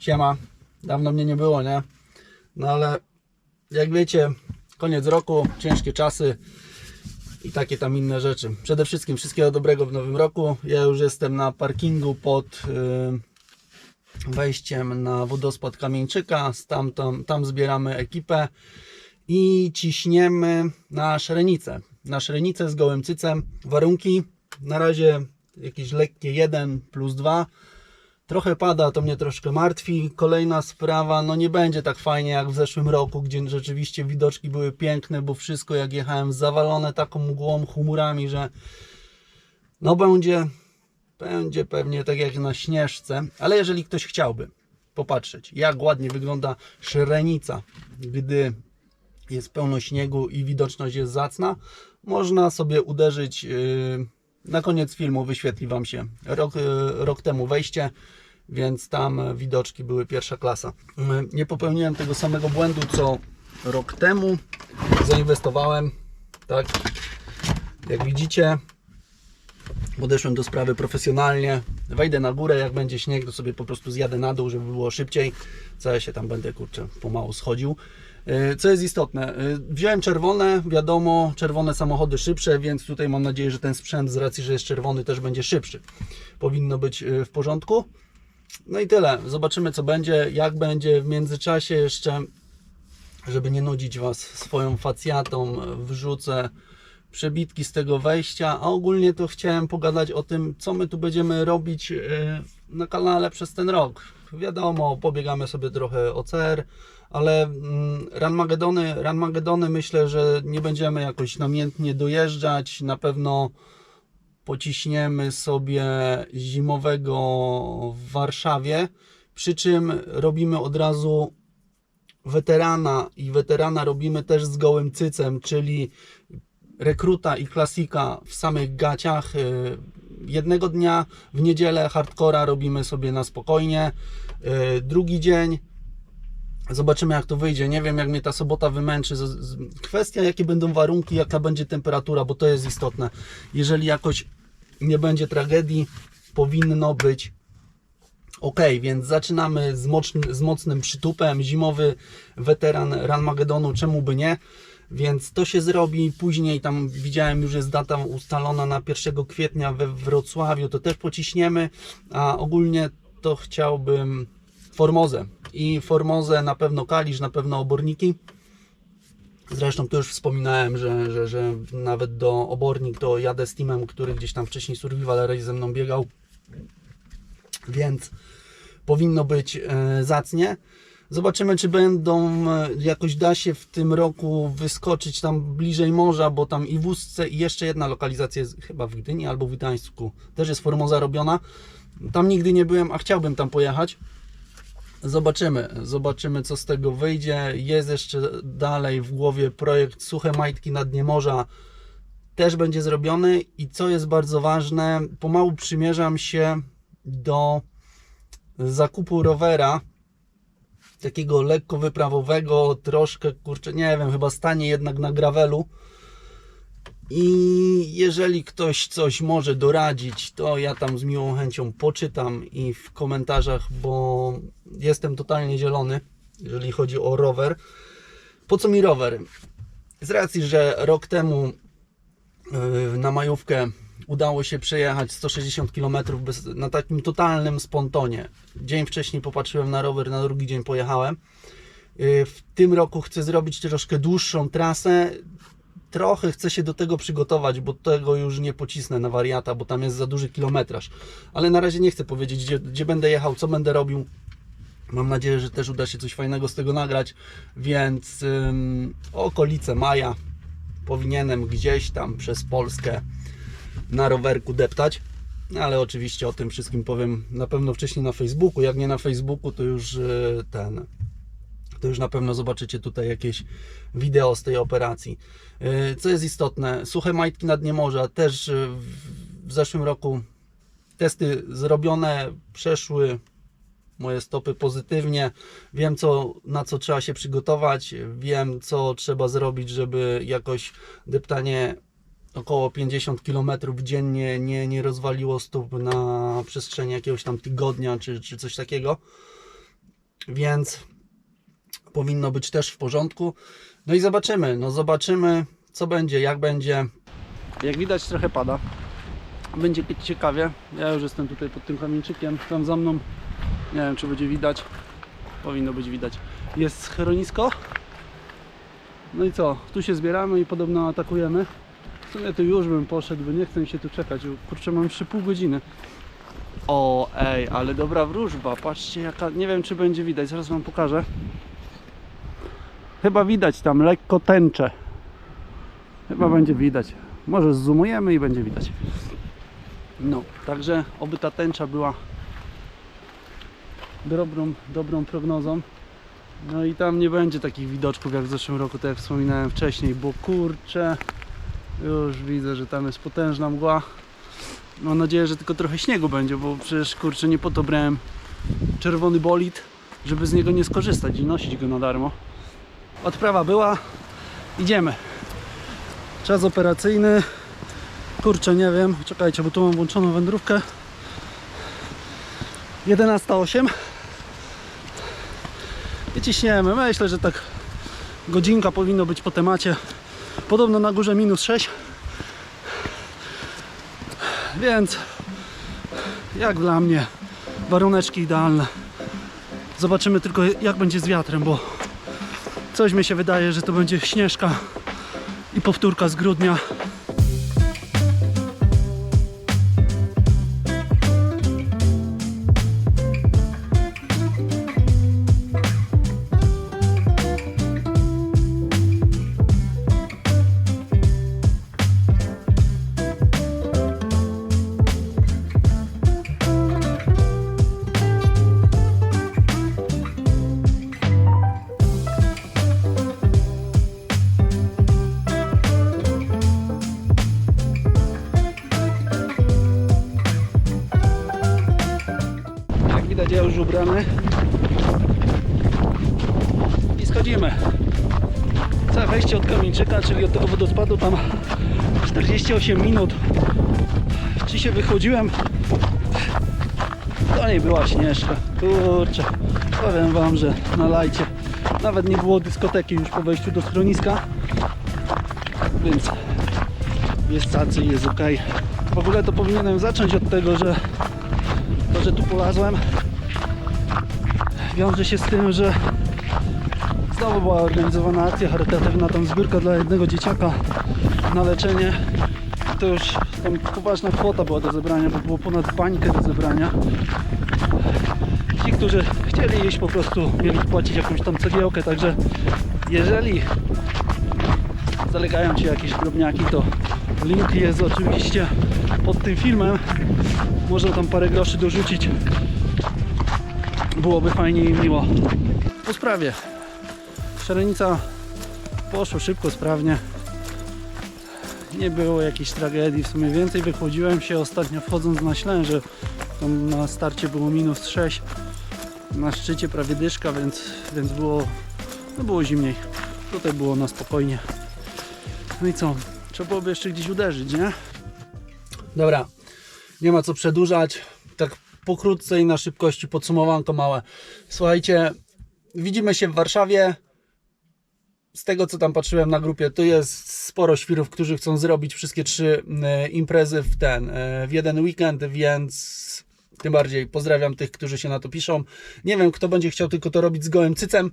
Siema. Dawno mnie nie było, nie? No ale jak wiecie, koniec roku, ciężkie czasy i takie tam inne rzeczy. Przede wszystkim wszystkiego dobrego w nowym roku. Ja już jestem na parkingu pod y, wejściem na wodospad Kamieńczyka. Stamtąd, tam zbieramy ekipę i ciśniemy na Szrenicę. Na Szrenicę z gołym cycem. Warunki na razie jakieś lekkie 1 plus 2. Trochę pada, to mnie troszkę martwi. Kolejna sprawa, no nie będzie tak fajnie jak w zeszłym roku, gdzie rzeczywiście widoczki były piękne, bo wszystko jak jechałem zawalone taką mgłą, chmurami, że no będzie, będzie pewnie tak jak na śnieżce. Ale jeżeli ktoś chciałby popatrzeć, jak ładnie wygląda Szrenica, gdy jest pełno śniegu i widoczność jest zacna, można sobie uderzyć. Yy, na koniec filmu wyświetli Wam się rok, yy, rok temu wejście, więc tam widoczki były pierwsza klasa. Nie popełniłem tego samego błędu co rok temu. Zainwestowałem, tak jak widzicie, podeszłem do sprawy profesjonalnie. Wejdę na górę, jak będzie śnieg, to sobie po prostu zjadę na dół, żeby było szybciej. Co ja się tam będę, kurczę, pomału schodził. Yy, Co jest istotne, yy, wziąłem czerwone, wiadomo, czerwone samochody szybsze, więc tutaj mam nadzieję, że ten sprzęt z racji, że jest czerwony też będzie szybszy. Powinno być yy, w porządku. No i tyle. Zobaczymy co będzie, jak będzie w międzyczasie jeszcze, żeby nie nudzić Was swoją facjatą, wrzucę przebitki z tego wejścia, a ogólnie to chciałem pogadać o tym, co my tu będziemy robić e, na kanale przez ten rok. Wiadomo, pobiegamy sobie trochę OCR, ale mm, Ranmagedony, Ranmagedony myślę, że nie będziemy jakoś namiętnie dojeżdżać. Na pewno pociśniemy sobie zimowego w Warszawie, przy czym robimy od razu weterana i weterana robimy też z gołym cycem, czyli rekruta i klasika w samych gaciach. Jednego dnia w niedzielę hardcora robimy sobie na spokojnie. Drugi dzień zobaczymy jak to wyjdzie. Nie wiem jak mnie ta sobota wymęczy. Kwestia jakie będą warunki, jaka będzie temperatura, bo to jest istotne. Jeżeli jakoś nie będzie tragedii, powinno być Ok, więc zaczynamy z, mocny, z mocnym przytupem. Zimowy weteran Ranmagedonu, czemu by nie? Więc to się zrobi. Później tam widziałem już jest data ustalona na 1 kwietnia we Wrocławiu. To też pociśniemy. A ogólnie to chciałbym Formozę. I Formozę na pewno Kalisz, na pewno oborniki. Zresztą tu już wspominałem, że, że, że nawet do obornik to jadę z teamem, który gdzieś tam wcześniej Survival Race ze mną biegał. Więc powinno być e, zacnie. Zobaczymy, czy będą, e, jakoś da się w tym roku wyskoczyć tam bliżej morza, bo tam i w Ustce i jeszcze jedna lokalizacja jest chyba w Gdyni albo w Gdańsku. Też jest Formoza robiona. Tam nigdy nie byłem, a chciałbym tam pojechać. Zobaczymy, zobaczymy co z tego wyjdzie. Jest jeszcze dalej w głowie projekt Suche Majtki na dnie morza. Też będzie zrobiony i co jest bardzo ważne, pomału przymierzam się do zakupu rowera takiego lekko wyprawowego, troszkę kurczę, nie wiem, chyba stanie jednak na gravelu. I jeżeli ktoś coś może doradzić, to ja tam z miłą chęcią poczytam i w komentarzach, bo jestem totalnie zielony, jeżeli chodzi o rower. Po co mi rower? Z racji, że rok temu yy, na majówkę udało się przejechać 160 km bez, na takim totalnym spontonie. Dzień wcześniej popatrzyłem na rower, na drugi dzień pojechałem. Yy, W tym roku chcę zrobić troszkę dłuższą trasę. Trochę chcę się do tego przygotować, bo tego już nie pocisnę na wariata, bo tam jest za duży kilometraż. Ale na razie nie chcę powiedzieć, gdzie, gdzie będę jechał, co będę robił. Mam nadzieję, że też uda się coś fajnego z tego nagrać, więc ym, okolice maja powinienem gdzieś tam przez Polskę na rowerku deptać. Ale oczywiście o tym wszystkim powiem na pewno wcześniej na Facebooku. Jak nie na Facebooku, to już y, ten. To już na pewno zobaczycie tutaj jakieś wideo z tej operacji. Y, Co jest istotne, suche majtki na dnie morza też w- w zeszłym roku testy zrobione, przeszły moje stopy pozytywnie. Wiem, co, na co trzeba się przygotować. Wiem, co trzeba zrobić, żeby jakoś deptanie około 50 km dziennie nie, nie rozwaliło stóp na przestrzeni jakiegoś tam tygodnia czy, czy coś takiego. więc powinno być też w porządku. No i zobaczymy, no zobaczymy co będzie, jak będzie. Jak widać trochę pada. Będzie ciekawie. Ja już jestem tutaj pod tym kamieńczykiem, tam za mną. Nie wiem czy będzie widać. Powinno być widać. Jest schronisko. No i co? Tu się zbieramy i podobno atakujemy. W sumie to już bym poszedł, bo nie chcę się tu czekać. Kurczę, mam jeszcze pół godziny. O, ej, ale dobra wróżba. Patrzcie jaka, nie wiem czy będzie widać, zaraz wam pokażę. Chyba widać tam lekko tęczę. Chyba będzie widać. Może zoomujemy i będzie widać. No, także oby ta tęcza była dobrą, dobrą prognozą. No i tam nie będzie takich widoczków jak w zeszłym roku, tak jak wspominałem wcześniej, bo kurczę, już widzę, że tam jest potężna mgła. Mam nadzieję, że tylko trochę śniegu będzie, bo przecież kurczę nie po to brałem czerwony bolid, żeby z niego nie skorzystać i nosić go na darmo. Odprawa była, idziemy. Czas operacyjny. Kurczę, nie wiem, czekajcie, bo tu mam włączoną wędrówkę. 11.08 i ciśniemy. Myślę, że tak godzinka powinno być po temacie. Podobno na górze minus 6. Więc jak dla mnie waruneczki idealne. Zobaczymy tylko jak będzie z wiatrem, bo coś mi się wydaje, że to będzie śnieżka i powtórka z grudnia. Ja już ubrany i schodzimy. Całe wejście od kamieńczyka, czyli od tego wodospadu tam 48 minut. Czy się wychodziłem? To nie była śnieżka. Kurczę powiem wam, że na lajcie. Nawet nie było dyskoteki już po wejściu do schroniska. Więc jest cacy, jest ok w ogóle to powinienem zacząć od tego, że to, że tu polazłem wiąże się z tym, że znowu była organizowana akcja charytatywna, tam zbiórka dla jednego dzieciaka na leczenie. To już tam poważna kwota była do zebrania, bo było ponad bańkę do zebrania. Ci, którzy chcieli iść po prostu mieli płacić jakąś tam cegiełkę, także jeżeli zalegają Ci jakieś drobniaki, to link jest oczywiście pod tym filmem. Można tam parę groszy dorzucić. Byłoby fajnie i miło. Po sprawie. Szalenica poszło szybko, sprawnie. Nie było jakiejś tragedii. W sumie więcej wychodziłem się ostatnio wchodząc na ślę, że tam na starcie było minus 6. Na szczycie prawie dyszka, więc, więc było, no było zimniej. Tutaj było na spokojnie. No i co? Trzeba byłoby jeszcze gdzieś uderzyć, nie? Dobra, nie ma co przedłużać. Pokrótce i na szybkości podsumowanko małe. Słuchajcie, widzimy się w Warszawie. Z tego co tam patrzyłem na grupie, to jest sporo świrów, którzy chcą zrobić wszystkie trzy e, imprezy w ten, e, w jeden weekend, więc tym bardziej pozdrawiam tych, którzy się na to piszą. Nie wiem, kto będzie chciał tylko to robić z gołym cycem.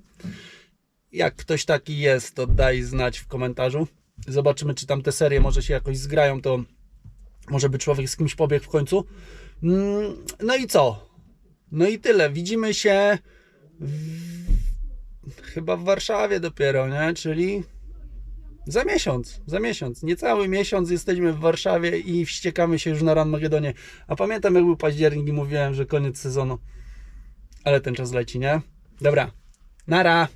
Jak ktoś taki jest, to daj znać w komentarzu. Zobaczymy, czy tam te serie może się jakoś zgrają, to może by człowiek z kimś pobiegł w końcu. Mm, No i co? No i tyle. Widzimy się w... chyba w Warszawie dopiero, nie? Czyli za miesiąc, za miesiąc. Niecały miesiąc jesteśmy w Warszawie i wściekamy się już na Ranmagedonie. A pamiętam jak był październik i mówiłem, że koniec sezonu. Ale ten czas leci, nie? Dobra. Nara.